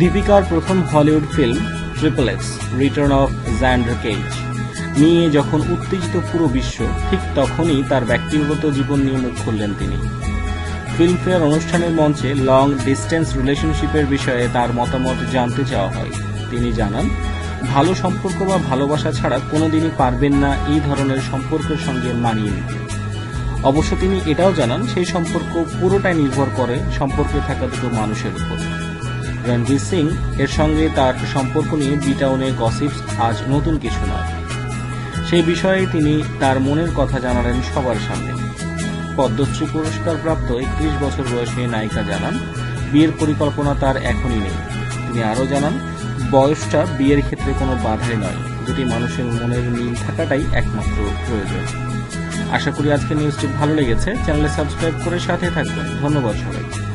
দীপিকার প্রথম Hollywood film triple X return of Xander Cage নিয়ে যখন উত্তেজিত পুরো বিশ্ব, ঠিক তখনই তার ব্যক্তিগত জীবন নিয়ে মুখ খুললেন তিনি। ফিল্মফেয়ার অনুষ্ঠানের মঞ্চে লং ডিস্টেন্স রিলেশনশিপের বিষয়ে তার মতামত জানতে চাওয়া হয়। তিনি জানান, ভালো সম্পর্ক বা ভালোবাসা ছাড়া কোনোদিনই পারবেন না এই ধরনের সম্পর্কের সঙ্গে মানিয়ে নিতে। অবশ্য তিনি এটাও জানান, সেই সম্পর্ক পুরোটাই নির্ভর করে সম্পর্কে থাকা দুটো মানুষের উপর। রণবীর সিং, এর সঙ্গে তার সম্পর্ক নিয়ে বিটাউনে গসিপস আজ নতুন কিছু নয়। সেই বিষয়ে তিনি তার মনের কথা জানালেন সবার সামনে। পদ্মশ্রী পুরস্কার প্রাপ্ত একত্রিশ বছর বয়সী নায়িকা জানান, বিয়ের পরিকল্পনা তার এখনই নেই। তিনি আরও জানান, বয়সটা বিয়ের ক্ষেত্রে কোনো বাধাই নয়, দুটি মানুষের মনের মিল থাকাটাই একমাত্র প্রয়োজন। আশা করি আজকের নিউজটি ভালো লেগেছে। চ্যানেলে সাবস্ক্রাইব করে সাথে থাকবেন। ধন্যবাদ সবাই